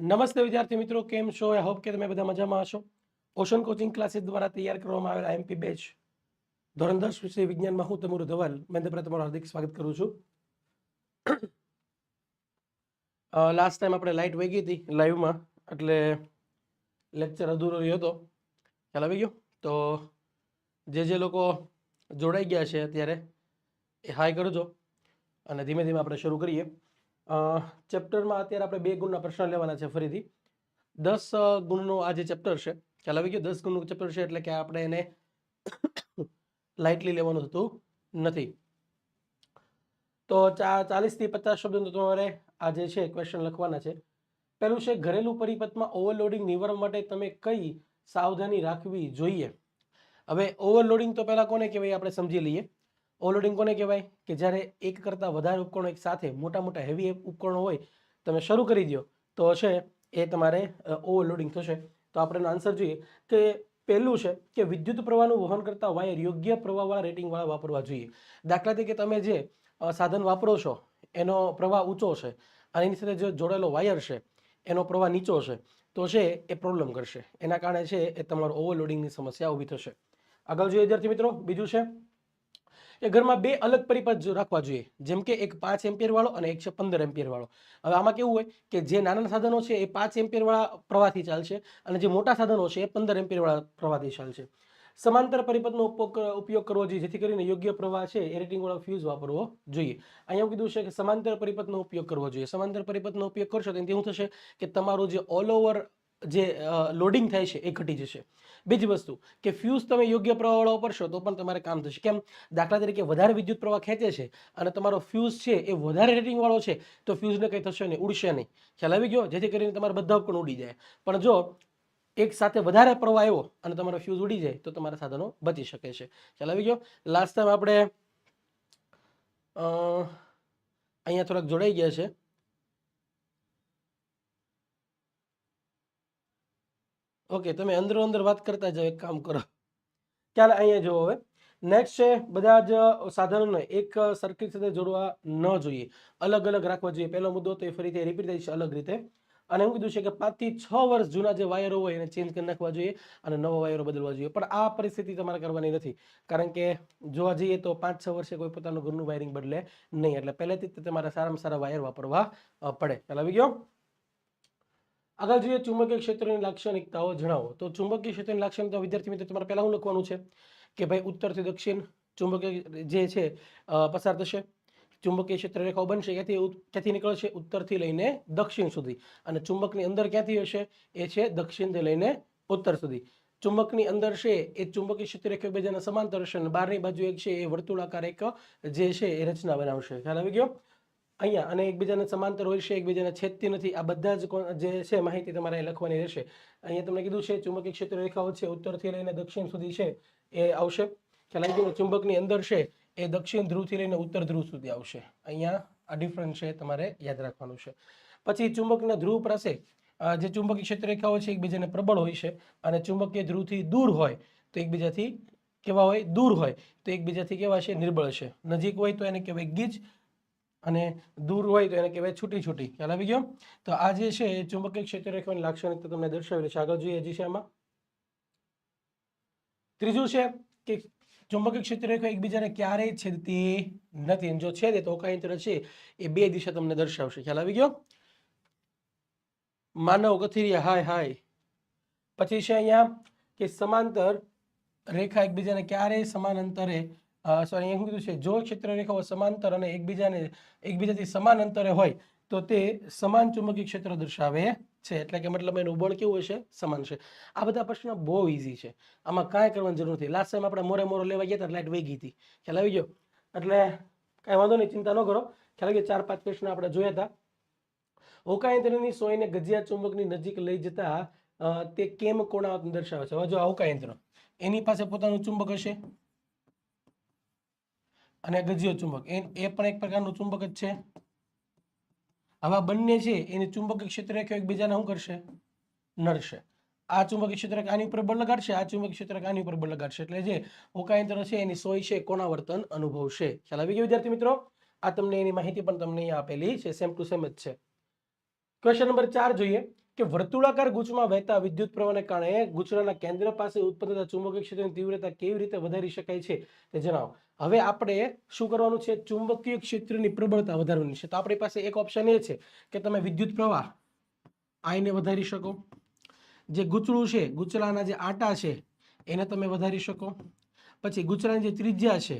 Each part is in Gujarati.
નમસ્તે વિદ્યાર્થી મિત્રો, કેમ છો? આઈ હોપ કે તમે બધા મજામાં હશો. ઓશન કોચિંગ ક્લાસીસ દ્વારા તૈયાર કરવામાં આવેલા એમપી બેચ ધોરણ દસ વિષય વિજ્ઞાનમાં હું તમારું ધવલ. મહેન્દ્ર તમારું હાર્દિક સ્વાગત કરું છું. લાસ્ટ ટાઈમ આપણે લાઇટ વહી ગઈ હતી લાઈવમાં એટલે લેક્ચર અધૂરો રહ્યો હતો. ખ્યાલ આવી ગયો? તો જે જે લોકો જોડાઈ ગયા છે અત્યારે, એ હાય કરજો. અને ધીમે ધીમે આપણે શરૂ કરીએ. ચેપ્ટરમાં અત્યારે આપણે બે ગુણના પ્રશ્ન લેવાના છે ફરીથી. દસ ગુણનો આ જે ચેપ્ટર છે, ખ્યાલ આવી ગયો? દસ ગુણનું ચેપ્ટર છે એટલે કે આપણે એને લાઇટલી લેવાનું થતું નથી. તો ચા, ચાલીસથી પચાસ શબ્દો તમારે આ જે છે ક્વેશ્ચન લખવાના છે. પહેલું છે, ઘરેલું પરિપથમાં ઓવરલોડિંગ નિવારવા માટે તમે કઈ સાવધાની રાખવી જોઈએ? હવે ઓવરલોડિંગ તો પહેલાં કોને કહેવાય? આપણે સમજી લઈએ. ઓવરલોડિંગ કોને કહેવાય? કે જ્યારે એક કરતાં વધારે ઉપકરણો એક સાથે મોટા મોટા હેવી ઉપકરણો હોય, તમે શરૂ કરી દો તો છે એ તમારે ઓવરલોડિંગ થશે. તો આપણે આન્સર જોઈએ કે પહેલું છે કે વિદ્યુત પ્રવાહનું વહન કરતા વાયર યોગ્ય પ્રવાહવાળા રેટિંગવાળા વાપરવા જોઈએ. દાખલા તરીકે તમે જે સાધન વાપરો છો, એનો પ્રવાહ ઊંચો છે અને એની સાથે જે જોડેલો વાયર છે, એનો પ્રવાહ નીચો છે તો છે એ પ્રોબ્લેમ કરશે. એના કારણે છે એ તમારો ઓવરલોડિંગની સમસ્યા ઊભી થશે. આગળ જોઈએ વિદ્યાર્થી મિત્રો, બીજું છે એ ઘરમાં બે અલગ પરિપથ રાખવા જોઈએ, જેમ કે એક પાંચ એમ્પિયર વાળો અને એક છે પંદર એમ્પિયર વાળો. હવે આમાં કેવું હોય કે જે નાના સાધનો છે એ પાંચ એમ્પિયર વાળા પ્રવાહથી ચાલશે અને જે મોટા સાધનો છે એ પંદર એમ્પિયર વાળા પ્રવાહથી ચાલશે. સમાંતર પરિપથનો ઉપયોગ કરવો જોઈએ, જેથી કરીને યોગ્ય પ્રવાહ છે એ રેટિંગ વાળો ફ્યુઝ વાપરવો જોઈએ. અહીંયા એવું કીધું છે કે સમાંતર પરિપથનો ઉપયોગ કરવો જોઈએ. સમાંતર પરિપથનો ઉપયોગ કરશો તો એનાથી શું થશે કે તમારું જે ઓલ ઓવર જે લોડિંગ થાય છે એ ઘટી જશે. બીજી વસ્તુ કે ફ્યુઝ તમે યોગ્ય પ્રવાહવાળો વાપરશો તો પણ તમારે કામ થશે. કેમ? દાખલા તરીકે વધારે વિદ્યુત પ્રવાહ ખેંચે છે અને તમારો ફ્યુઝ છે એ વધારે રેટિંગવાળો છે તો ફ્યુઝને કંઈ થશે નહીં, ઉડશે નહીં. ખ્યાલ આવી ગયો? જેથી કરીને તમારા બધા ઉપકરણ ઉડી જાય. પણ જો એક સાથે વધારે પ્રવાહ આવ્યો અને તમારો ફ્યુઝ ઉડી જાય તો તમારા સાધનો બચી શકે છે. ખ્યાલ આવી ગયો? લાસ્ટ ટાઈમ આપણે અહીંયા થોડાક જોડાઈ ગયા છે. ઓકે તમે અંદરો અંદર વાત કરતા જાઓ, એક કામ કરો. ચાલો અહીંયા જુઓ હવે. નેક્સ્ટ છે, બધા જ સાધનોને એક સર્કિટ સાથે જોડવા ન જોઈએ. અલગ અલગ રાખવા જોઈએ. પહેલો મુદ્દો તો એ ફરીથી રિપીટ થઈ છે અલગ રીતે. અને એવું કીધું છે કે પાંચથી છ વર્ષ જૂના જે વાયરો હોય એને ચેન્જ કરી નાખવા જોઈએ અને નવા વાયરો બદલવા જોઈએ. પણ આ પરિસ્થિતિ તમારે કરવાની નથી. કારણ કે જોવા જઈએ તો પાંચ, છ વર્ષે કોઈ પોતાનું ઘરનું વાયરિંગ બદલે નહીં. એટલે પહેલેથી તમારે સારામાં સારા વાયર વાપરવા પડે. ખ્યાલ આવી ગયો. આગળ જોઈએ ચુંબકીય ક્ષેત્રની લાક્ષણિકતાઓ જણાવો. તો ચુંબકીય ક્ષેત્રની લાક્ષણિકતા વિદ્યાર્થી મિત્રો, તમારે પહેલા હું લખવાનું છે કે ભાઈ ઉત્તરથી દક્ષિણ ચુંબકીય જે છે પસાર થશે. ચુંબકીય ક્ષેત્ર રેખાઓ બનશે ક્યાંથી ક્યાંથી નીકળશે ઉત્તરથી લઈને દક્ષિણ સુધી. અને ચુંબકની અંદર ક્યાંથી હશે? એ છે દક્ષિણથી લઈને ઉત્તર સુધી. ચુંબકની અંદર છે, એ ચુંબકીય ક્ષેત્ર રેખા એકબીજાના સમાંતર હશે અને બહારની બાજુ એક છે, એ વર્તુળાકાર એક જે છે, એ રચના બનાવશે. ખ્યાલ આવી ગયો? અહીંયા અને એકબીજાને સમાંતર હોય છે, એકબીજાને છેદતી નથી. આ બધા જ જે છે, માહિતી તમારે લખવાની રહેશે. અહીંયા તમને કીધું છે, ચુંબકીય ક્ષેત્ર રેખાઓ છે, ઉત્તરથી લઈને દક્ષિણ સુધી છે, એ આવશે. ખ્યાલ આવી ગયો ચુંબકની અંદર છે, એ દક્ષિણ ધ્રુવથી લઈને ઉત્તર ધ્રુવ સુધી આવશે. અહીંયા આ ડિફરન્સ છે, તમારે યાદ રાખવાનું છે. પછી ચુંબકના ધ્રુવ પાસે જે ચુંબકીય ક્ષેત્ર રેખાઓ છે, એકબીજાને પ્રબળ હોય છે અને ચુંબકીય ધ્રુવથી દૂર હોય, તો એકબીજાથી કેવા હોય? દૂર હોય. તો એકબીજાથી કેવા છે? નિર્બળ છે. નજીક હોય તો એને કહેવાય ગીચ અને દૂર હોય તો એને કહેવાય છૂટી છૂટી ખ્યાલ આવી ગયો? તો આ જે છે, એ ચુંબકીય ક્ષેત્ર રેખાની લાક્ષણિકતા તમને દર્શાવેલી છે. આગળ જોઈએ, હજી છે આમાં? ત્રીજું છે કે ચુંબકીય ક્ષેત્ર રેખા એકબીજાને ક્યારેય છેદતી નથી. જો છેદે તો અકાયંત્ર છે, એ બે દિશા તમને દર્શાવશે. ખ્યાલ આવી ગયો? માનવ ગથિરિયા, હાય હાય. પછી છે અહીંયા કે સમાંતર રેખા એકબીજાને ક્યારેય સમાન અંતરે સોરી અહીંયા કીધું છે? જો ક્ષેત્ર રેખાઓ સમાંતર અને એકબીજાને એકબીજાથી સમાન અંતરે હોય, તો તે સમાન ચુંબકીય ક્ષેત્ર દર્શાવે છે. એટલે કે મતલબ એનું બળ કેવું હશે? સમાન છે. આ બધા પ્રશ્નો બહુ ઇઝી છે. આમાં કાંઈ કરવાની જરૂર નથી. લાસ્ટ ટાઈમ આપણે મોરે મોરો લેવા ગયા હતા લાઇટ વહી હતી. ખ્યાલ આવી ગયો? એટલે કાંઈ વાંધો નહીં, ચિંતા ન કરો. ખ્યાલ આવી ચાર પાંચ પ્રશ્ન આપણે જોયા હતા હોકાયંત્રની સોયને ગજિયા ચુંબકની નજીક લઈ જતા તે કેમ કોણાવત દર્શાવે છે? હવે જો આ હોકાયંત્ર, એની પાસે પોતાનું ચુંબક હશે? અને ગજિયો ચુંબક. એ એ પણ એક પ્રકારનું ચુંબક જ છે. હવે આ બંને છે, એની ચુંબકીય ક્ષેત્ર એકબીજાને શું કરશે? નડશે. આ ચુંબકીય ક્ષેત્ર આની ઉપર બળ લગાડશે, આ ચુંબકીય ક્ષેત્ર આની ઉપર બળ લગાડશે. એટલે જે ઓકાયંત્ર છે, એની સોય છે, કોણાવર્તન અનુભવશે. ખ્યાલ આવી ગયો, વિદ્યાર્થી મિત્રો? આ તમને એની માહિતી પણ તમને અહીંયા આપેલી છે સેમ ટુ સેમ જ છે. ક્વેશ્ચન નંબર ચાર જોઈએ. કે વર્તુળાકાર ગુચમાં વહેતા વિદ્યુત પ્રવાહને કારણે ગુચરાના કેન્દ્ર પાસે ઉત્પન્ન થતા ચુંબકીય ક્ષેત્રની તીવ્રતા કેવી રીતે વધારી શકાય છે તે જણાવો. હવે આપણે શું કરવાનું છે? ચુંબકીય ક્ષેત્રની પ્રબળતા વધારવાની છે. તો આપણી પાસે એક ઓપ્શન એ છે કે તમે વિદ્યુત પ્રવાહ આઈને વધારી શકો. જે ગૂંચળું છે, ગૂંચળાના જે આટા છે, એને તમે વધારી શકો. પછી ગુચરાની જે ત્રિજ્યા છે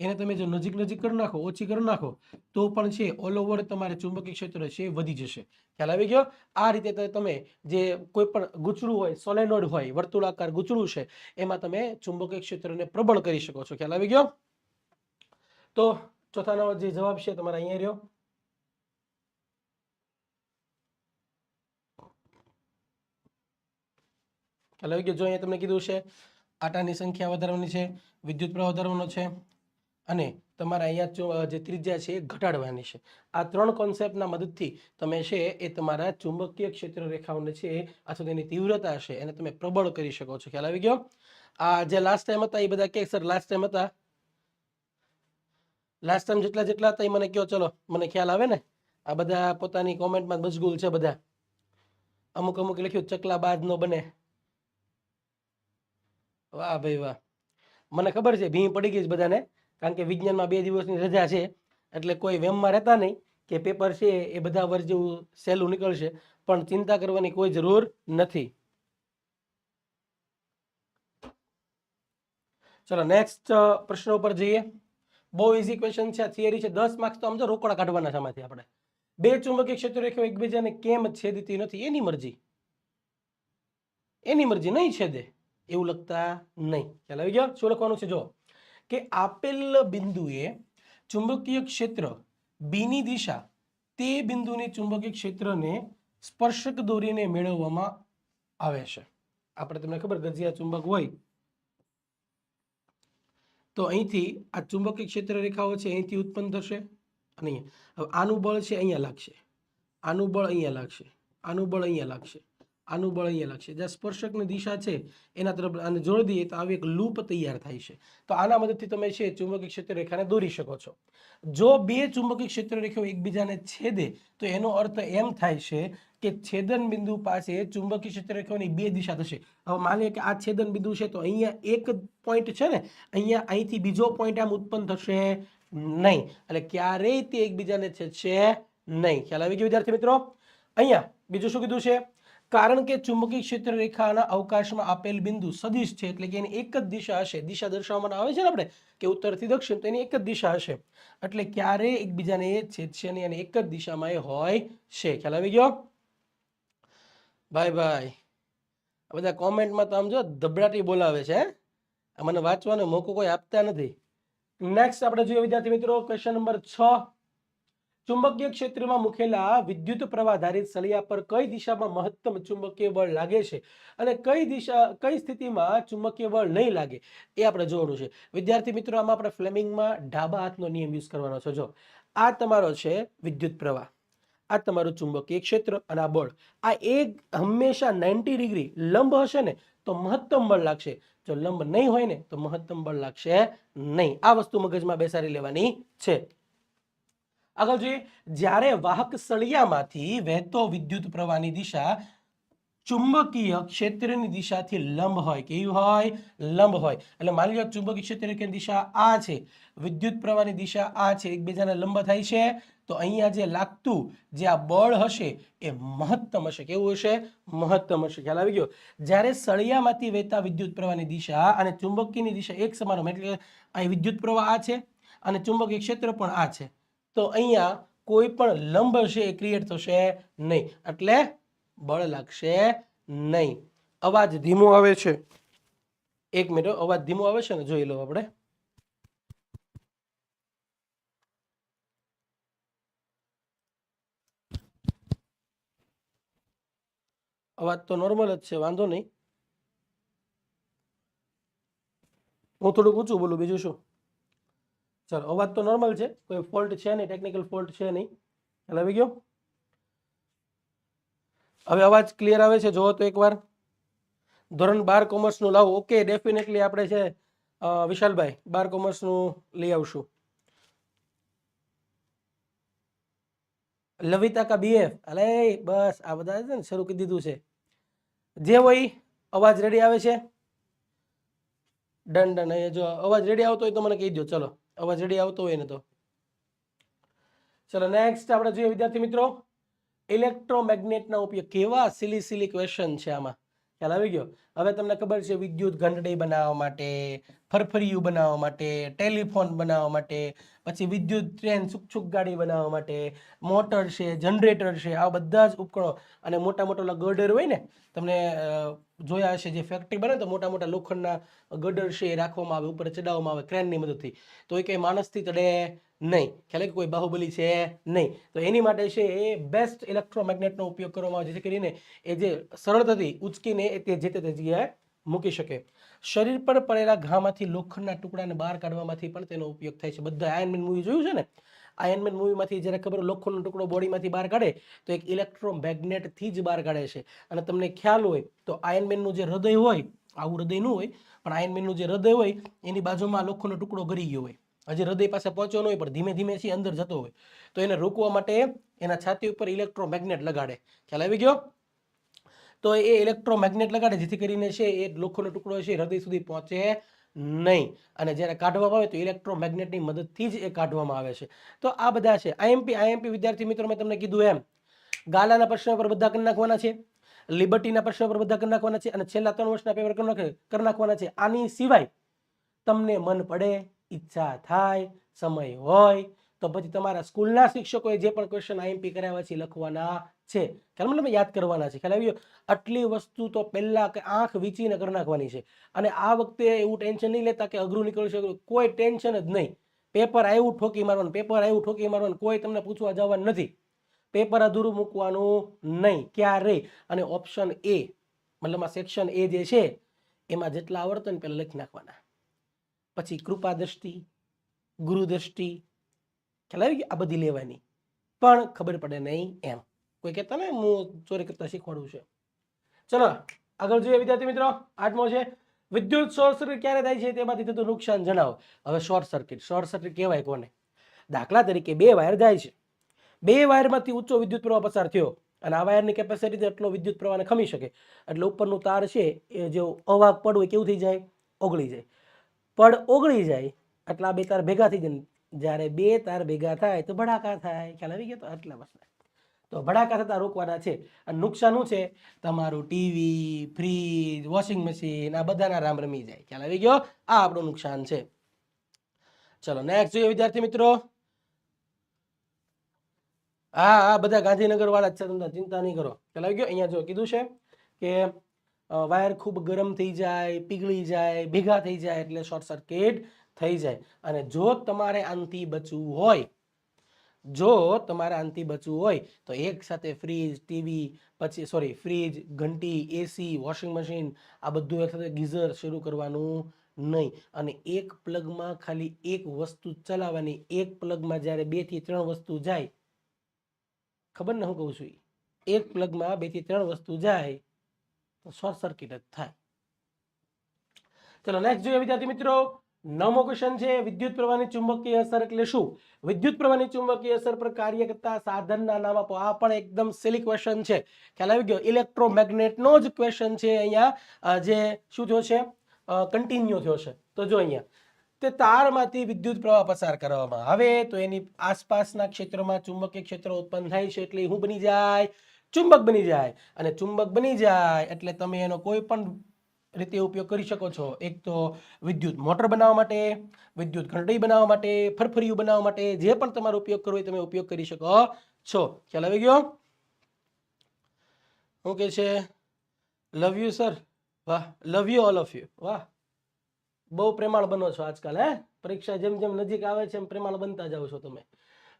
એને તમે જો નજીક નજીક કરી નાખો, ઓછી કરી નાખો, તો પણ છે ઓલ ઓવર તમારે ચુંબકીય ક્ષેત્ર છે, વધી જશે. ખ્યાલ આવી ગયો? આ રીતે તમે જે કોઈ પણ ગૂંચળું હોય સોલેનોઇડ હોય, વર્તુળાકાર ગુચરું છે, એમાં તમે ચુંબકીય ક્ષેત્રને પ્રબળ કરી શકો છો. ખ્યાલ આવી ગયો? તો ચોથાનો જે જવાબ છે, તમારે અહીંયા રહ્યો. ખ્યાલ આવી ગયો? જો અહીંયા તમને કીધું છે, આટાની સંખ્યા વધારવાની છે, વિદ્યુત પ્રવાહ વધારવાનો છે અને તમારે અહીંયા જે ત્રિજ્યા છે એ ઘટાડવાની છે. આ ત્રણ કોન્સેપ્ટના મદદથી તમે છે એ તમારા ચુંબકીય ક્ષેત્ર રેખાઓને છે અથવા તેની તીવ્રતા છે એને તમે પ્રબળ કરી શકો છો. ખ્યાલ આવી ગયો? આ જે લાસ્ટ ટાઈમ હતા એ બધા કે સર લાસ્ટ ટાઈમ હતા? લાસ્ટ ટાઈમ જેટલા જેટલા હતા એ મને કયો, ચલો, મને ખ્યાલ આવે ને? આ બધા પોતાની કોમેન્ટમાં મશગુલ છે બધા. અમુક અમુક લખ્યું ચકલા બાદ નો બને. વાહ ભાઈ વાહ. મને ખબર છે ભીં પડી ગઈ છે બધાને. કારણ કે વિજ્ઞાનમાં બે દિવસની રજા છે, એટલે કોઈ વેમમાં રહેતા નહીં કે પેપર છે એ બધા વર્ષ જેવું સહેલું નીકળશે, પણ ચિંતા કરવાની કોઈ જરૂર નથી. ચલો નેક્સ્ટ પ્રશ્ન ઉપર જઈએ. બહુ ઇઝી ક્વેશ્ચન છે થિયરી છે. દસ માર્ક્સ તો આમ તો રોકડા કાઢવાના છે આપણે. બે ચુંબકીય ક્ષેત્ર રેખાઓ એકબીજાને કેમ છેદતી નથી? એની મરજી. એની મરજી નહીં છેદે. એવું લખતા નહીં. ખ્યાલ આવી ગયો? શું લખવાનું છે? જો કે આપેલ બિંદુએ ચુંબકીય ક્ષેત્ર બીની દિશા તે બિંદુની ચુંબકીય ક્ષેત્રને સ્પર્શક દોરીને મેળવવામાં આવે છે. આપણે તમને ખબર ગજિયા ચુંબક હોય, તો અહીંથી આ ચુંબકીય ક્ષેત્ર રેખાઓ છે અહીંથી ઉત્પન્ન થશે અને આનું બળ છે અહીંયા લાગશે. આનું બળ અહીંયા લાગશે. આનું બળ અહીંયા લાગશે. આનું બળ અહીંયા લખશે. જ્યાં સ્પર્શકની દિશા છે, એના તરફ આને જોડી દઈએ તો આવી એક લૂપ તૈયાર થાય છે. તો આના મદદથી તમે છે, ચુંબકીય ક્ષેત્ર રેખાને દોરી શકો છો. જો બે ચુંબકીય ક્ષેત્ર રેખાઓ એકબીજાને છેદે, તો એનો અર્થ એમ થાય છે કે છેદન બિંદુ પાસે ચુંબકીય ક્ષેત્ર રેખાઓની બે દિશા થશે. હવે માનીએ કે આ છેદન બિંદુ છે, તો અહીંયા એક પોઈન્ટ છે ને, અહીંયા અહીંથી બીજો પોઈન્ટ આમ ઉત્પન્ન થશે નહીં. એટલે ક્યારેય તે એકબીજાને છેદશે નહીં. ખ્યાલ આવી ગયો વિદ્યાર્થી મિત્રો? અહીંયા બીજું શું કીધું છે? કારણ કે ચુંબકીય ક્ષેત્ર રેખાના અવકાશમાં આપેલ બિંદુ સદિશ છે, એટલે કે એની એક જ દિશા હશે. દિશા દર્શાવવામાં આવે છે ને આપણે, કે ઉત્તરથી દક્ષિણ, તો એની એક જ દિશા હશે. એટલે ક્યારે એકબીજાને એ છેદશે નહીં અને એક જ દિશામાં એ હોય છે. ખ્યાલ આવી ગયો? ભાઈ ભાઈ બધા કોમેન્ટમાં તો આમ જો ધબડાટી બોલાવે છે મને વાંચવાનો મોકો કોઈ આપતા નથી. નેક્સ્ટ આપણે જોઈએ વિદ્યાર્થી મિત્રો ક્વેશ્ચન નંબર છ. ચુંબકીય ક્ષેત્રમાં મૂકેલા વિદ્યુત પ્રવાહ ધારિત સળિયા પર કઈ દિશામાં મહત્તમ ચુંબકીય બળ લાગે છે અને કઈ દિશા, કઈ સ્થિતિમાં ચુંબકીય બળ નહીં લાગે એ આપણે જોવાનું છે. વિદ્યાર્થી મિત્રો, આમાં આપણે ફ્લેમિંગમાં ડાબા હાથનો નિયમ યુઝ કરવાનો છે. જો, આ તમારો છે વિદ્યુત પ્રવાહ, આ તમારું ચુંબકીય ક્ષેત્ર અને આ બળ. આ એક હંમેશા 90 ડિગ્રી લંબ હશે ને તો મહત્તમ બળ લાગશે. જો લંબ નહીં હોય ને તો મહત્તમ બળ લાગશે નહીં. આ વસ્તુ મગજમાં બેસાડી લેવાની છે. આગળ જોઈએ, જ્યારે વાહક સળિયામાંથી વહેતો વિદ્યુત પ્રવાહની દિશા ચુંબકીય ક્ષેત્રની દિશાથી લંબ હોય, કેવી હોય? લંબ હોય. એટલે માની લો ચુંબકીય ક્ષેત્રની દિશા આ છે? વિદ્યુત પ્રવાહની દિશા આ છે, એકબીજાને લંબ થાય છે. તો અહીંયા જે લાગતું જે આ બળ હશે, એ મહત્તમ હશે. કેવું હશે? મહત્તમ હશે. ખ્યાલ આવી ગયો? જ્યારે સળિયામાંથી વહેતા વિદ્યુત પ્રવાહની દિશા અને ચુંબકીયની દિશા એક સમાન એટલે અહીં વિદ્યુત પ્રવાહ આ છે અને ચુંબકીય ક્ષેત્ર પણ આ છે. તો અહીંયા કોઈ પણ લંબ હશે એ ક્રિએટ થશે નહીં. એટલે બળ લાગશે નહીં. અવાજ ધીમો આવે છે. એક મિનિટ અવાજ ધીમો આવે છે ને? જોઈ લો આપણે. અવાજ તો નોર્મલ જ છે, વાંધો નહીં. હું થોડુંક ઊંચું બોલું, બીજું શું? ચાલો, અવાજ તો નોર્મલ છે, કોઈ ફોલ્ટ છે નહીં ટેકનિકલ ફોલ્ટ છે નહીં. ખ્યાલ આવી ગયો. હવે અવાજ ક્લિયર આવે છે? જોવો તો એકવાર. ધોરણ બાર કોમર્સનું લાવો. ઓકે ડેફિનેટલી આપણે છે વિશાલભાઈ, બાર કોમર્સનું લઈ આવશું. લવિતા કા બીએફ અલે, બસ, આ બધા છે ને શરૂ કરી દીધું છે. જે હોય, અવાજ રેડી આવે છે? ડન ડન, અહીંયા જો અવાજ રેડી આવતો હોય તો મને કહી દો ચલો. અવાજ રેડી આવતો હોય ને તો. ચલો નેક્સ્ટ આપણે જોઈએ વિદ્યાર્થી મિત્રો, ઇલેક્ટ્રોમેગ્નેટના ઉપયોગ કેવા સિલી સિલી ક્વેશ્ચન છે આમાં? ખ્યાલ આવી ગયો? હવે તમને ખબર છે વિદ્યુત ઘંટડી બનાવવા માટે, ફરફરિયું બનાવવા માટે ટેલિફોન બનાવવા માટે પછી વિદ્યુત ટ્રેન સુખ ગાડી બનાવવા માટે મોટર છે, જનરેટર છે, આ બધા જ ઉપકરણો. અને મોટા મોટા ગર્ડર હોય ને, તમને જોયા હશે જે ફેક્ટરી બને તો મોટા મોટા લોખંડના ગર્ડર છે એ રાખવામાં આવે, ઉપર ચડાવવામાં આવે ક્રેનની મદદથી. તો એ કંઈ માણસથી ચડે નહીં. ખ્યાલ કે કોઈ બાહુબલી છે નહીં. તો એની માટે છે એ બેસ્ટ ઇલેક્ટ્રોમેગ્નેટનો ઉપયોગ કરવામાં આવે, જેથી કરીને એ જે સરળતાથી ઉચકીને તે જે તે જગ્યાએ મૂકી શકે. શરીર પર પડેલા ઘામાંથી લોખંડના ટુકડાને બહાર કાઢવામાંથી પણ તેનો ઉપયોગ થાય છે. બધા આયનમેન મૂવી જોયું છે ને? આયનમેન મૂવીમાંથી જ્યારે ખબર લોખંડનો ટુકડો બોડીમાંથી બહાર કાઢે તો એક ઇલેક્ટ્રોમેગ્નેટથી જ બહાર કાઢે છે. અને તમને ખ્યાલ હોય તો આયનમેનનું જે હૃદય હોય, આવું હૃદય ન હોય, પણ આયનમેનનું જે હૃદય હોય, એની બાજુમાં લોખંડનો ટુકડો ગરી ગયો હોય. હજી હૃદય પાસે પહોંચ્યો ન હોય, પણ ધીમે ધીમે છે અંદર જતો હોય. તો એને રોકવા માટે એના છાતી ઉપર ઇલેક્ટ્રોમેગ્નેટ લગાડે. ખ્યાલ આવી ગયો? તો એ ઇલેક્ટ્રોમેગ્નેટ લગાડે, જેથી કરીને છે એ લોખંડનો ટુકડો છે હૃદય સુધી પહોંચે નહીં. અને જ્યારે કાઢવામાં આવે તો ઇલેક્ટ્રોમેગ્નેટની મદદથી જ એ કાઢવામાં આવે છે. તો આ બધા છે. આઈએમપી આઈએમપી વિદ્યાર્થી મિત્રો, મેં તમને કીધું એમ. ગાલાના પ્રશ્નો પર બધા કરી નાખવાના છે. લિબર્ટીના પ્રશ્નો પર બધા કરી નાખવાના છે અને છેલ્લા ત્રણ વર્ષના પેપર કરી નાખ- નાખવાના છે. આની સિવાય તમને મન પડે, ઈચ્છા થાય, સમય હોય, તો પછી તમારા સ્કૂલના શિક્ષકોએ જે પણ ક્વેશ્ચન આઈએમપી કરાવ્યા છે લખવાના છે. ખ્યાલ મતલબ યાદ કરવાના છે. ખ્યાલ આવ્યો આટલી વસ્તુ તો પહેલાં કે આંખ વીંચીને કરી નાખવાની છે. અને આ વખતે એવું ટેન્શન નહીં લેતા કે અઘરું નીકળશે અઘરું. કોઈ ટેન્શન જ નહીં. પેપર આવ્યું ઠોકી મારવાનું, પેપર આવ્યું ઠોકી મારવાનું, કોઈ તમને પૂછવા જવાનું નથી. પેપર અધૂરું મૂકવાનું નહીં ક્યારે અને ઓપ્શન એ મતલબ આ સેક્શન એ જે છે, એમાં જેટલા આવડતો ને પહેલાં લખી નાખવાના. પછી કૃપા દ્રષ્ટિ, ગુરુ દ્રષ્ટિ. ખ્યાલ આવી આ બધી લેવાની. પણ ખબર પડે નહીં એમ. કોઈ કહેતા ને હું ચોરી કરતા શીખવાડું છે. ચલો, આગળ જોઈએ વિદ્યાર્થી મિત્રો, આઠમો છે, વિદ્યુત શોર્ટ સર્કિટ ક્યારે થાય છે તેમાંથી થતું નુકસાન જણાવો. હવે શોર્ટ સર્કિટ શોર્ટ સર્કિટ કહેવાય કોને? દાખલા તરીકે બે વાયર જાય છે. બે વાયરમાંથી ઊંચો વિદ્યુત પ્રવાહ પસાર થયો અને આ વાયરની કેપેસિટી એટલો વિદ્યુત પ્રવાહને ખમી શકે. એટલે ઉપરનું તાર છે, એ જો અવાક પડ હોય કેવું થઈ જાય? ઓગળી જાય. પડ ઓગળી જાય, એટલે બે તાર ભેગા થઈ જાય. જ્યારે બે તાર ભેગા થાય તો ભડાકા થાય. ખ્યાલ આવી ગયો તો? આટલા બસ તો ભડાકા થતા રોકવાના છે. અને નુકસાન શું છે? તમારું ટીવી ફ્રીજ વોશિંગ મશીન આ બધાના રામ રમી જાય. ખ્યાલ આવી ગયો? આ આપણું નુકસાન છે. ચલો નેક્સ્ટ જોઈએ વિદ્યાર્થી મિત્રો. હા હા, બધા ગાંધીનગર વાળા જ છે. તમને ચિંતા નહીં કરો. ખ્યાલ આવી ગયો? અહીંયા જો કીધું છે કે વાયર ખૂબ ગરમ થઈ જાય, પીગળી જાય, ભેગા થઈ જાય એટલે શોર્ટ સર્કિટ થઈ જાય. અને જો તમારે આનથી બચવું હોય જો તમારે આનાથી બચવું હોય, તો એક સાથે ફ્રીજ, ટીવી, પછી સોરી ફ્રીજ, ઘંટી, એસી, વોશિંગ મશીન, આ બધું એક ગીઝર શરૂ કરવાનું નહીં. અને એક પ્લગમાં ખાલી એક વસ્તુ ચલાવવાની, એક પ્લગમાં જ્યારે બેથી ત્રણ વસ્તુ જાય, ખબર ને હું કહું છું એક પ્લગમાં બેથી ત્રણ વસ્તુ જાય, તો શોર્ટ સર્કિટ જ થાય. ચલો નેક્સ્ટ જોઈએ વિદ્યાર્થી મિત્રો. નવમો ક્વેશ્ચન છે, વિદ્યુત પ્રવાહની ચુંબકીય અસર એટલે શું? વિદ્યુત પ્રવાહની ચુંબકીય અસર પર કાર્ય કરતા સાધનના નામ આપો. આ પણ એકદમ સિલી ક્વેશ્ચન છે. ખ્યાલ આવી ગયો? ઇલેક્ટ્રોમેગ્નેટનો જ ક્વેશ્ચન છે અહીંયા. જે શું થયો છે? કન્ટિન્યુ થયો છે. તો જો અહીંયા. તે તારમાંથી વિદ્યુત પ્રવાહ પસાર કરવામાં આવે તો એની આસપાસના ક્ષેત્રમાં ચુંબકીય ક્ષેત્ર ઉત્પન્ન થાય છે એટલે શું બની જાય? ચુંબક બની જાય. અને ચુંબક બની જાય એટલે તમે એનો કોઈ પણ રીતે ઉપયોગ કરી શકો છો. એક તો વિદ્યુત મોટર બનાવવા માટે, વિદ્યુત ઘંટડી બનાવવા માટે, ફરફરિયું બનાવવા માટે જે પણ તમારો ઉપયોગ કરવો હોય તમે ઉપયોગ કરી શકો છો. ખ્યાલ આવી ગયો? શું કે છે લવ યુ સર વાહ love you all of you વાહ, બહુ પ્રેમાળ બનો છો આજકાલ, હે? પરીક્ષા જેમ જેમ નજીક આવે છે એમ પ્રેમાળ બનતા જાઓ છો તમે.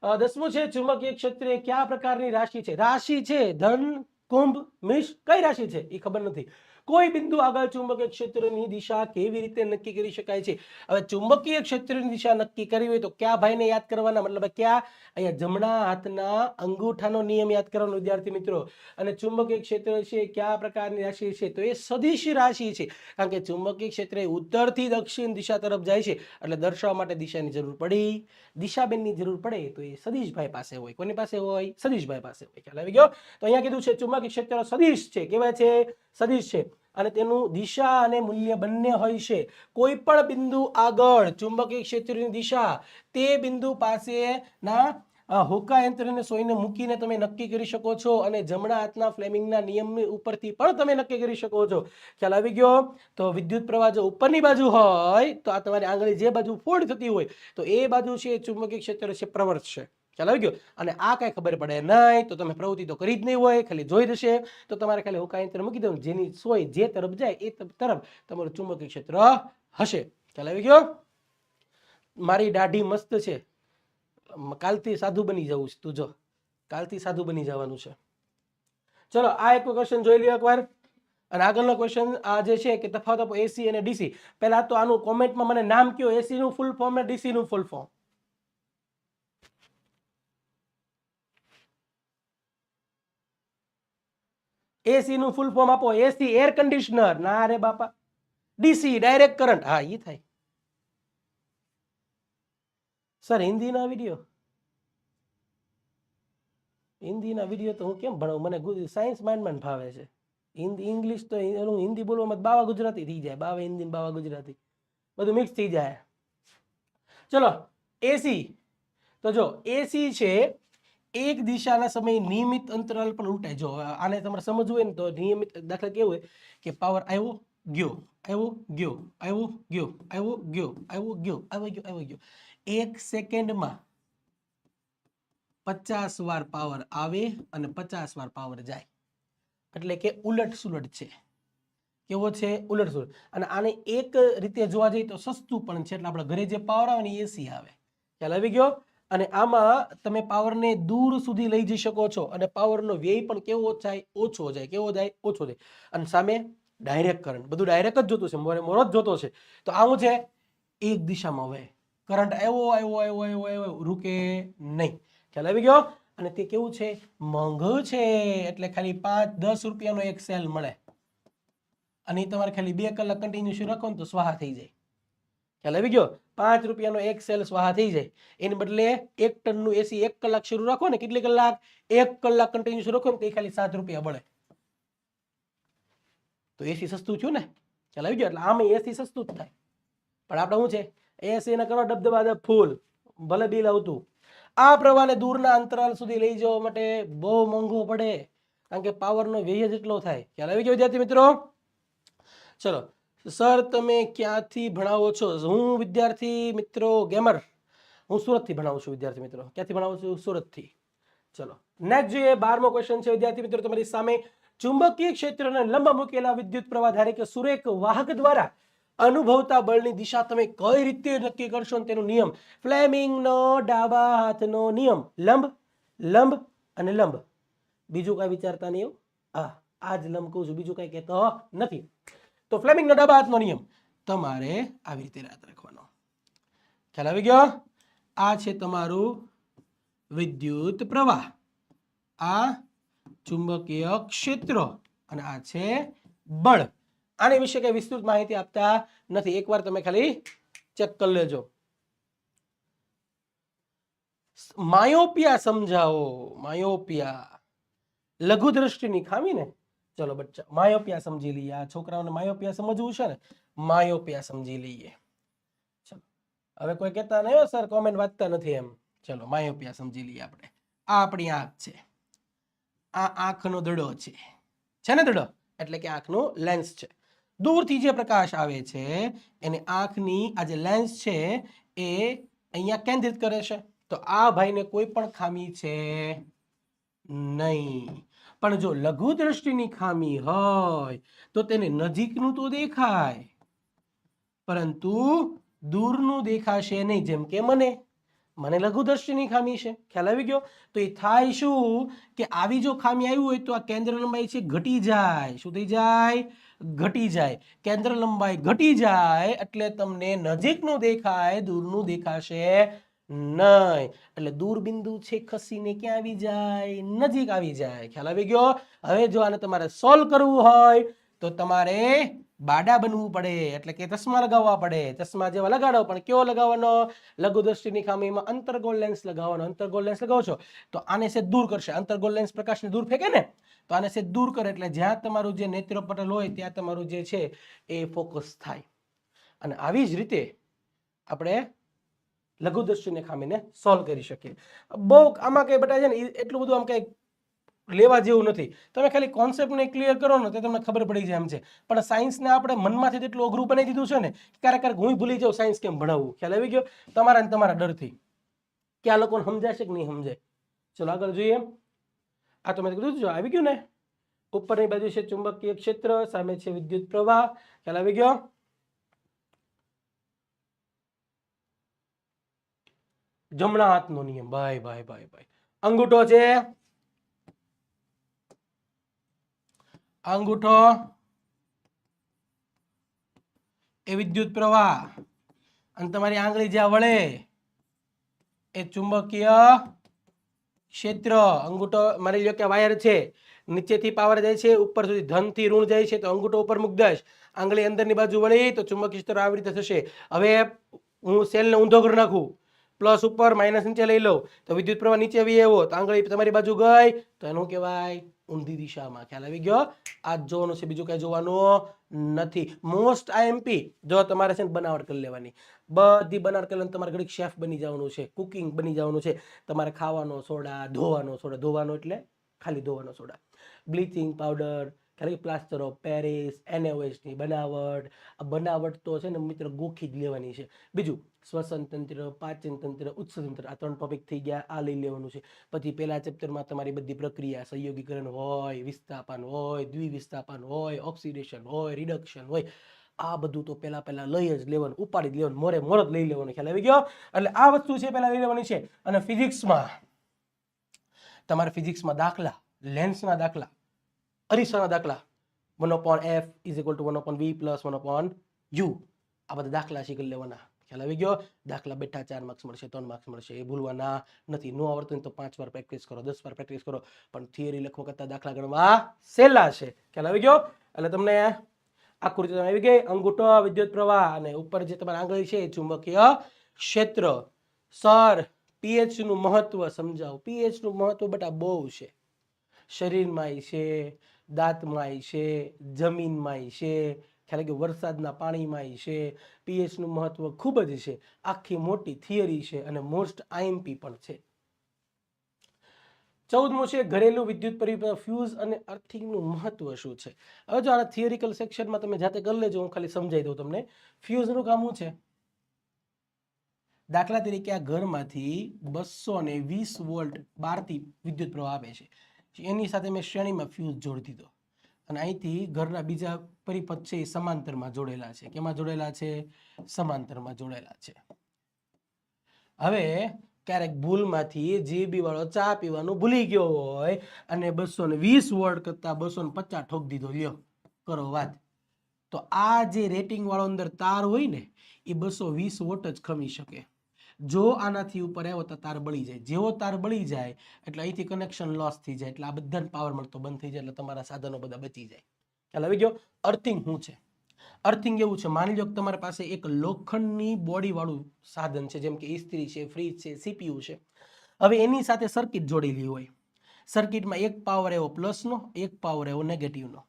દસમું છે, ચુંબકીય ક્ષેત્રે કયા પ્રકારની રાશિ છે? રાશિ છે ધન, કુંભ મિશ કઈ રાશિ છે? એ ખબર નથી. કોઈ બિંદુ આગળ ચુંબકીય ક્ષેત્રની દિશા કેવી રીતે નક્કી કરી શકાય છે? હવે ચુંબકીય ક્ષેત્રની દિશા નક્કી કરવી હોય તો કયા ભાઈને યાદ કરવાના? મતલબ કયા? અહીંયા જમણા હાથના અંગૂઠાનો નિયમ યાદ કરવાનો, વિદ્યાર્થી મિત્રો. અને ચુંબકીય ક્ષેત્ર છે કયા પ્રકારની રાશિ છે? તો એ સદિશ રાશિ છે. કારણ કે ચુંબકીય ક્ષેત્ર ઉત્તરથી દક્ષિણ દિશા તરફ જાય છે. એટલે દર્શાવવા માટે દિશાની જરૂર પડી. દિશાબેનની જરૂર પડે તો એ સદીશભાઈ પાસે હોય. કોની પાસે હોય? સદીશભાઈ પાસે હોય. ખ્યાલ આવી ગયો? તો અહીંયા કીધું છે ચુંબકીય ક્ષેત્ર સદિશ છે. કેવાય છે? સદિશ છે. અને તેનું દિશા અને મૂલ્ય બંને હોય છે. કોઈ પણ બિંદુ આગળ ચુંબકીય ક્ષેત્રની દિશા તે બિંદુ પાસેના હોકા યંત્રને સોઈને મૂકીને તમે નક્કી કરી શકો છો અને જમણા હાથના ફ્લેમિંગના નિયમ ઉપરથી પણ તમે નક્કી કરી શકો છો. ખ્યાલ આવી ગયો? તો વિદ્યુત પ્રવાહ જો ઉપરની બાજુ હોય, તો આ તમારી આંગળી જે બાજુ ફોડ થતી હોય, તો એ બાજુ છે ચુંબકીય ક્ષેત્ર છે પ્રવર્તશે ખ્યાલ આવી ગયો. અને આ કાંઈ ખબર પડે નહીં, તો તમે પ્રવૃત્તિ તો કરી જ નહીં હોય, ખાલી જોઈ જશે તો તમારે ખાલી હોકા યંત્ર મૂકી દઉં, જેની સોય જે તરફ જાય, એ તરફ તમારું ચુંબકીય ક્ષેત્ર હશે. ખ્યાલ આવી ગયો. મારી દાઢી મસ્ત છે. કાલથી સાધુ બની જવું છે તું જો. કાલથી સાધુ બની જવાનું છે. ચલો, આ એક ક્વેશ્ચન જોઈ લ્યો એકવાર. અને આગળનો ક્વેશ્ચન આ જે છે કે તફાવત આપો એસી અને ડીસી પહેલા તો આનું કોમેન્ટમાં મને નામ કયો? એસી નું ફૂલ ફોર્મ અને ડીસી નું ફૂલ ફોર્મ એસી નું ફૂલ ફોર્મ આપો એસી એર કન્ડિશનર ના રે બાપા. ડીસી ડાયરેક્ટ કરંટ હા એ થાય. સર હિન્દીના વીડિયો હિન્દીના વીડિયો તો હું કેમ ભણાવું? મને સાયન્સ માઇન્ડમાં ફાવે છે. હિન્દી ઇંગ્લિશ તો હિન્દી બોલવામાં બાવા ગુજરાતી થઈ જાય. બાવા હિન્દી ને બાવા ગુજરાતી. બધું મિક્સ થઈ જાય. ચલો એસી તો જો એસી છે એક દિશાના સમયે નિયમિત અંતરાલ પર ઉલટાય. જો આને તમારે સમજવું હોય ને તો નિયમિત દાખલા કેવું હોય કે પાવર આવ્યો, ગયો આવ્યો ગયો આવ્યો ગયો આવ્યો ગયો આવ્યો ગયો આવ્યો ગયો આવ્યો, ગયો. એક સેકન્ડમાં પચાસ વાર પાવર આવે અને પચાસ વાર પાવર જાય. એટલે કે ઉલટ સુલટ છે. કેવો છે? ઉલટ સુલટ. અને આને એક રીતે જોવા જઈએ તો સસ્તું પણ છે. એટલે આપણે ઘરે જે પાવર આવે ને એસી આવે. ખ્યાલ આવી ગયો? અને આમાં તમે પાવરને દૂર સુધી લઈ જઈ શકો છો અને પાવરનો વ્યય પણ કેવો જાય ઓછો જાય, કેવો જાય, ઓછો જાય. અને સામે ડાયરેક્ટ કરંટ બધું ડાયરેક્ટ જ જોતું છે, મોરે મોરો જ જોતો છે. તો આવું છે, એક દિશામાં વહે. કરંટ આવ્યો આવ્યો આવ્યો આવ્યો આવ્યો, રૂકે નહીં. ખ્યાલ આવી ગયો? અને તે કેવું છે? મોંઘું છે. એટલે ખાલી પાંચ, દસ રૂપિયાનો એક સેલ મળે. અને તમારે ખાલી બે કલાક કન્ટિન્યુ રાખો ને તો સ્વાહા થઈ જાય. ખ્યાલ આવી ગયો? પાંચ રૂપિયાનો એક સેલ સ્વાહા થઈ જાય. એને બદલે એક ટનનું એસી એક કલાક શરૂ રાખો ને કેટલી કલાક? એક કલાક કન્ટિન્યુ શરૂ રાખો ને તો ખાલી સાત રૂપિયા બળે. તો એસી સસ્તું થયું ને? ચાલ આવી ગયો. એટલે આમ એસી સસ્તું જ થાય. પણ આપણે શું છે? એસી ને કરો ડબડબા દબ ફૂલ. ભલે બિલ આવતું. આ પ્રવાહને દૂરના અંતરાલ સુધી લઈ જવા માટે બહુ મોંઘો પડે. કારણ કે પાવરનો વ્યય જ એટલો થાય. ખ્યાલ આવી ગયો વિદ્યાર્થી મિત્રો. ચલો. સર, તમે ક્યાંથી ભણાવો છો? હું વિદ્યાર્થી મિત્રો ગેમર હું સુરતથી ભણાવું છું, વિદ્યાર્થી મિત્રો. ક્યાંથી ભણાવું છું? સુરતથી. ચલો. નેક્સ્ટ જોઈએ, બારમો ક્વેશ્ચન છે, વિદ્યાર્થી મિત્રો, તમારી સામે ચુંબકીય ક્ષેત્રને લંબ મૂકેલા વિદ્યુત પ્રવાહ ધારે કે સુરેખ વાહક દ્વારા અનુભવતા બળની દિશા તમે કઈ રીતે નક્કી કરશો તેનો નિયમ? ફ્લેમિંગનો ડાબા હાથનો નિયમ. લંબ લંબ અને લંબ. બીજું કાંઈ વિચારતા નહીં એવું આ આ જ લંબ કહું છું. બીજું કાંઈ કહેતો નથી. તો ફ્લેમિંગનો ડાબા હાથનો નિયમ. તમારે આવી રીતે યાદ રાખવાનો. ખ્યાલ આવી ગયો? આ છે તમારું વિદ્યુત પ્રવાહ. આ ચુંબકીય ક્ષેત્ર અને આ છે બળ. આને વિશે કઈ વિસ્તૃત માહિતી આપતા નથી. એકવાર તમે ખાલી ચેક કરી લેજો. માયોપિયા સમજાવો. માયોપિયા. લઘુ દ્રષ્ટિની ખામી ને ચલો બચ્ચા, માયોપિયા સમજી લઈએ. આ છોકરાઓને માયોપિયા સમજવું છે ને? માયોપિયા સમજી લઈએ. ચલો, હવે કોઈ કહેતા નહીં સર કોમેન્ટ વાંચતા નથી એમ. ચલો, માયોપિયા સમજી લઈએ આપણે. આ આપણી આંખ છે. આ આંખનો દડો છે. છે ને દડો? એટલે કે આંખનો લેન્સ છે. દૂરથી જે પ્રકાશ આવે છે, એને આંખની આ જે લેન્સ છે, એ અહીંયા કેન્દ્રિત કરે છે. તો આ ભાઈને કોઈ પણ ખામી છે નહીં. પણ જો લઘુ દ્રષ્ટિની ખામી હોય, તો તેને નજીકનું તો દેખાય. પરંતુ દૂરનું દેખાશે નહીં, જેમ કે મને. મને લઘુદ્રષ્ટિની ખામી છે. ખ્યાલ આવી ગયો? તો એ થાય શું? કે આવી જો ખામી આવી હોય, તો આ કેન્દ્ર લંબાઈ છે ઘટી જાય. શું થઈ જાય? ઘટી જાય. કેન્દ્ર લંબાઈ ઘટી જાય, એટલે તમને નજીકનું દેખાય, દૂરનું દેખાશે નહીં. એટલે દૂરબિંદુ છે ખસીને ક્યાં આવી જાય? નજીક આવી જાય. ખ્યાલ આવી ગયો? હવે જો આને તમારે સોલ્વ કરવું હોય, તો તમારે બાડા બનવું પડે. એટલે કે ચશ્મા લગાવવા પડે. ચશ્મા જેવા લગાડો, પણ કેવો લગાવવાનો? લઘુદ્રષ્ટિની ખામીમાં અંતરગોલ લેન્સ લગાવવાનો. અંતરગોલ લેન્સ લગાવો છો? તો આને છે દૂર કરશે. અંતરગોલ લેન્સ પ્રકાશને દૂર ફેંકે ને? તો આને છે દૂર કરે. એટલે જ્યાં તમારું જે નેત્રપટલ હોય, ત્યાં તમારું જે છે એ ફોકસ થાય. અને આવી જ રીતે આપણે લઘુદ્રષ્ટિની ખામીને સોલ્વ કરી શકીએ. બહુ આમાં કંઈ બટા છે ને એટલું બધું આમ કઈ લેવા જેવું નથી. તમે ખાલી કોન્સેપ્ટને ક્લિયર કરો ને, તો તમને ખબર પડી જાય એમ છે. પણ સાયન્સને આપણે મનમાંથી એટલું અઘરું બનાવી દીધું છે ને ક્યારેક ક્યારેક હું ભૂલી જાઉં સાયન્સ કેમ ભણાવવું ખ્યાલ આવી ગયો? તમારા ને તમારા ડરથી. કે આ લોકોને સમજાશે કે નહીં સમજાય? ચલો આગળ જોઈએ. આ તો મેં કીધું જો આવી ગયું ને. ઉપરની બાજુ છે ચુંબકીય ક્ષેત્ર, સામે છે વિદ્યુત પ્રવાહ. ખ્યાલ આવી ગયો? જમણા હાથનો નિયમ. ભાઈ ભાઈ ભાઈ ભાઈ. અંગૂઠો છે? અંગૂઠો. એ વિદ્યુત પ્રવાહ. અને તમારી આંગળી જ્યાં વળે, એ ચુંબકીય ક્ષેત્ર. અંગૂઠો, માની લો કે વાયર છે, નીચેથી પાવર જાય છે, ઉપર સુધી ધનથી ઋણ જાય છે, તો અંગૂઠો ઉપર મૂક દઈશ આંગળી અંદરની બાજુ વળી, તો ચુંબકીય ક્ષેત્ર આવી રીતે થશે. હવે હું સેલને ઊંધો કરી નાખું. પ્લસ ઉપર, માઇનસ નીચે લઈ લો. તો વિદ્યુત પ્રવાહ નીચે આવી એવો તો આંગળી તમારી બાજુ ગઈ. તો એનું કહેવાય ઊંધી દિશામાં. ખ્યાલ આવી ગયો? આ જોવાનું છે. બીજું કઈ જોવાનું નથી. મોસ્ટ આઈએમપી જો તમારે છે ને બનાવટ કરી લેવાની. બધી બનાવટ કરી લેવાની. તમારે ઘડીક શેફ બની જવાનું છે. કુકિંગ બની જવાનું છે. તમારે ખાવાનો સોડા, ધોવાનો સોડા. ધોવાનો એટલે ખાલી ધોવાનો સોડા. બ્લીચિંગ પાવડર ખાલી પ્લાસ્ટર ઓફ પેરિસ એનએઓએસની બનાવટ. આ બનાવટ તો છે ને મિત્ર ગોખી જ લેવાની છે. બીજું શ્વસન તંત્ર પાચન તંત્ર ઉત્સતંત્ર આ ત્રણ ટોપિક થઈ ગયા, આ લઈ લેવાનું છે. પછી પહેલા ચેપ્ટરમાં તમારી બધી પ્રક્રિયા સંયોગીકરણ હોય, વિસ્થાપન હોય, દ્વિવિસ્થાપન હોય ઓક્સિડેશન હોય રિડક્શન હોય, આ બધું તો પહેલા પહેલા લઈ જ લેવાનું, ઉપાડી જ લેવાનું, મોરે મોર જ લઈ લેવાનું, ખ્યાલ આવી ગયો? એટલે આ વસ્તુ છે પહેલા લઈ લેવાની છે. અને ફિઝિક્સમાં તમારે ફિઝિક્સમાં દાખલા લેન્સના દાખલા, અરીસાના દાખલા one upon f is equal to one upon v plus one upon u આ બધા દાખલા શીખી લેવાના. ખ્યાલ આવી ગયો. દાખલા બેઠા ચાર માર્ક્સ મળશે, ત્રણ માર્ક્સ મળશે, એ ભૂલવાના નથી. નો આવડતું તો પાંચ વાર પ્રેક્ટિસ કરો, દસ વાર પ્રેક્ટિસ કરો. પણ થિયરી લખવા કરતાં દાખલા ગણવા સહેલા છે. ખ્યાલ આવી ગયો? એટલે તમને આકૃતિ આવી ગઈ. અંગૂઠો, વિદ્યુત પ્રવાહ અને ઉપર જે તમારી આંગળી છે એ ચુંબકીય ક્ષેત્ર. સર પીએચનું મહત્વ સમજાવો. પીએચનું મહત્વ બટા બહુ છે. શરીરમાંય છે, દાંતમાંય છે, જમીનમાંય છે ખ્યાલ કે વરસાદના પાણીમાંય છે પીએચનું મહત્વ ખૂબ જ છે, આખી મોટી થિયરી છે અને મોસ્ટ આઈએમપી પણ છે. ચૌદમું છે ઘરેલું વિદ્યુત પરિપથ ફ્યુઝ અને અર્થિંગનું મહત્વ શું છે? હવે જો આ થિયરિકલ સેક્શનમાં તમે જાતે કરી લેજો, હું ખાલી સમજાવી દઉં તમને. ફ્યુઝનું કામ શું છે. દાખલા તરીકે આ ઘરમાંથી બસો ને વીસ વોલ્ટ બહારથી વિદ્યુત પ્રવાહ આવે છે. એની સાથે મેં શ્રેણીમાં ફ્યુઝ જોડી દીધો. અને અહીંથી ઘરના બીજા પરિપથ છે એ સમાંતરમાં જોડેલા છે. કેમાં જોડેલા છે? સમાંતરમાં જોડેલા છે. હવે ક્યારેક ભૂલમાંથી જીબી વાળો ચા પીવાનું ભૂલી ગયો હોય અને બસો ને વીસ વોલ્ટ કરતા બસો ને પચાસ ઠોક દીધો, લ્યો, કરો વાત. તો આ જે રેટિંગ વાળો અંદર તાર હોય ને, એ બસો વીસ વોટ જ ખમી શકે. જો આનાથી ઉપર આવ્યો તો તાર બળી જાય. જેવો તાર બળી જાય, એટલે અહીંથી કનેક્શન લોસ થઈ જાય, એટલે આ બધાને પાવર મળતો બંધ થઈ જાય, એટલે તમારા સાધનો બધા બચી જાય. ખ્યાલ આવી ગયો? અર્થિંગ શું છે? અર્થિંગ એવું છે. માની લો કે તમારી પાસે એક લોખંડની બોડીવાળું સાધન છે, જેમ કે ઇસ્ત્રી છે ફ્રીજ છે સીપીયુ છે. હવે એની સાથે સર્કિટ જોડેલી હોય. સર્કિટમાં એક પાવર એવો પ્લસનો એક પાવર એવો નેગેટિવનો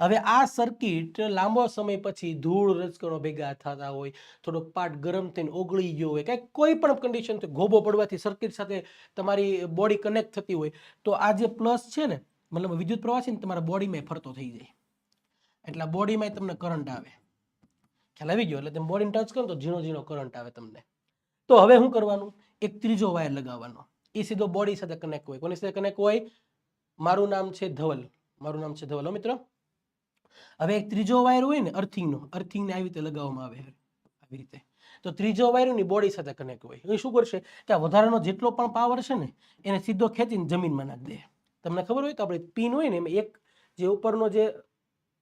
હવે આ સર્કિટ લાંબો સમય પછી ધૂળ રજકણો ભેગા થતા હોય, થોડોક પાર્ટ ગરમ થઈને ઓગળી ગયો હોય કંઈક કોઈ પણ કન્ડિશન ગોબો પડવાથી સર્કિટ સાથે તમારી બોડી કનેક્ટ થતી હોય, તો આ જે પ્લસ છે ને, મતલબ વિદ્યુત પ્રવાહ છે ને, તમારા બોડીમાં ફરતો થઈ જાય. એટલે બોડીમાં તમને કરંટ આવે. ખ્યાલ આવી ગયો? એટલે તમે બોડીને ટચ કરો તો ઝીણો ઝીણો કરંટ આવે તમને. તો હવે શું કરવાનું? એક ત્રીજો વાયર લગાવવાનો. એ સીધો બોડી સાથે કનેક્ટ હોય. કોની સાથે કનેક્ટ હોય? મારું નામ છે ધવલ. મારું નામ છે ધવલ મિત્રો? હવે એક ત્રીજો વાયર હોય ને અર્થિંગનો, અર્થિંગને આવી રીતે લગાવવામાં આવે આવી રીતે. તો ત્રીજો વાયરની બોડી સાથે કનેક્ટ હોય. એ શું કરશે કે આ વધારાનો જેટલો પણ પાવર છે ને, એને સીધો ખેંચીને જમીનમાં નાખી દે. તમને ખબર હોય તો આપણે પિન હોય ને એમાં એક જે ઉપરનો જે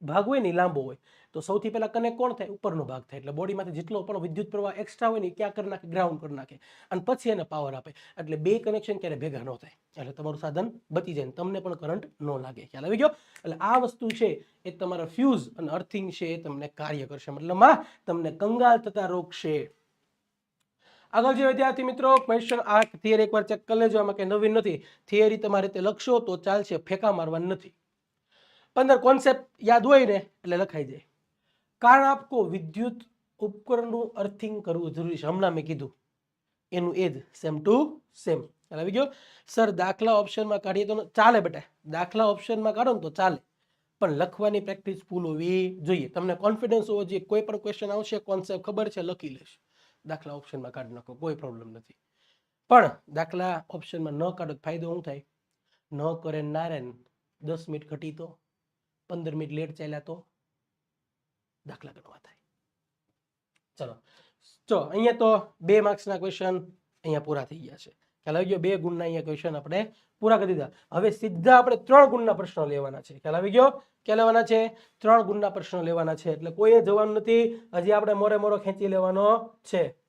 ભાગ હોય ને લાંબો હોય. તો સૌથી પહેલા કનેક્ટ કોણ થાય? ઉપરનો ભાગ થાય. એટલે બોડીમાંથી જેટલો પણ વિદ્યુત પ્રવાહ એક્સ્ટ્રા હોય ને ક્યાં કરી નાખે? ગ્રાઉન્ડ કરી નાખે. અને પછી એને પાવર આપે. એટલે બે કનેક્શન ક્યારે ભેગા ન થાય. એટલે તમારું સાધન બચી જાય તમને પણ કરંટ ન લાગે. ખ્યાલ આવી ગયો? એટલે આ વસ્તુ છે, એ તમારા ફ્યુઝ અને અર્થિંગ છે, એ તમને કાર્ય કરશે. મતલબમાં તમને કંગાલ થતા રોકશે. આગળ જે વિદ્યાર્થી મિત્રો ક્વેશ્ચન આ થિયરી એકવાર ચેક કરી લેજો. આમાં કંઈ નવીન નથી. થિયરી તમારે તે લખશો તો ચાલશે ફેંકા મારવાની નથી. પંદર કોન્સેપ્ટ યાદ હોય ને, એટલે લખાઈ જાય કારણ આપકો વિદ્યુત ઉપકરણનું અર્થિંગ કરવું જરૂરી છે. હમણાં મેં કીધું. એનું એ જ સેમ ટુ સેમ ખ્યાલ આવી ગયો? સર દાખલા ઓપ્શનમાં કાઢીએ તો ચાલે બેટા. દાખલા ઓપ્શનમાં કાઢો ને તો ચાલે. પણ લખવાની પ્રેક્ટિસ ફૂલ હોવી જોઈએ. તમને કોન્ફિડન્સ હોવો જોઈએ. કોઈ પણ ક્વેશ્ચન આવશે કોન્સેપ્ટ ખબર છે, લખી લેશ. દાખલા ઓપ્શનમાં કાઢી નાખો. કોઈ પ્રોબ્લેમ નથી. પણ દાખલા ઓપ્શનમાં ન કાઢો ફાયદો શું થાય? ન કરે નારાયણ દસ મિનિટ ઘટી તો પંદર મિનિટ લેટ ચાલ્યા તો દાખલા ગણવા થાય. ચલો. જો, અહીંયા તો બે માર્ક્સના ક્વેશ્ચન અહીંયા પૂરા થઈ ગયા છે. ખ્યાલ આવી ગયો? બે ગુણના અહીંયા ક્વેશ્ચન આપણે પૂરા કરી દીધા. હવે સીધા આપણે ત્રણ ગુણના પ્રશ્નો લેવાના છે. ખ્યાલ આવી ગયો? ક્યાં લેવાના છે? ત્રણ ગુણના પ્રશ્નો લેવાના છે. એટલે કોઈએ જવાનું નથી. હજી આપણે મોરે મોરો ખેંચી લેવાનો છે.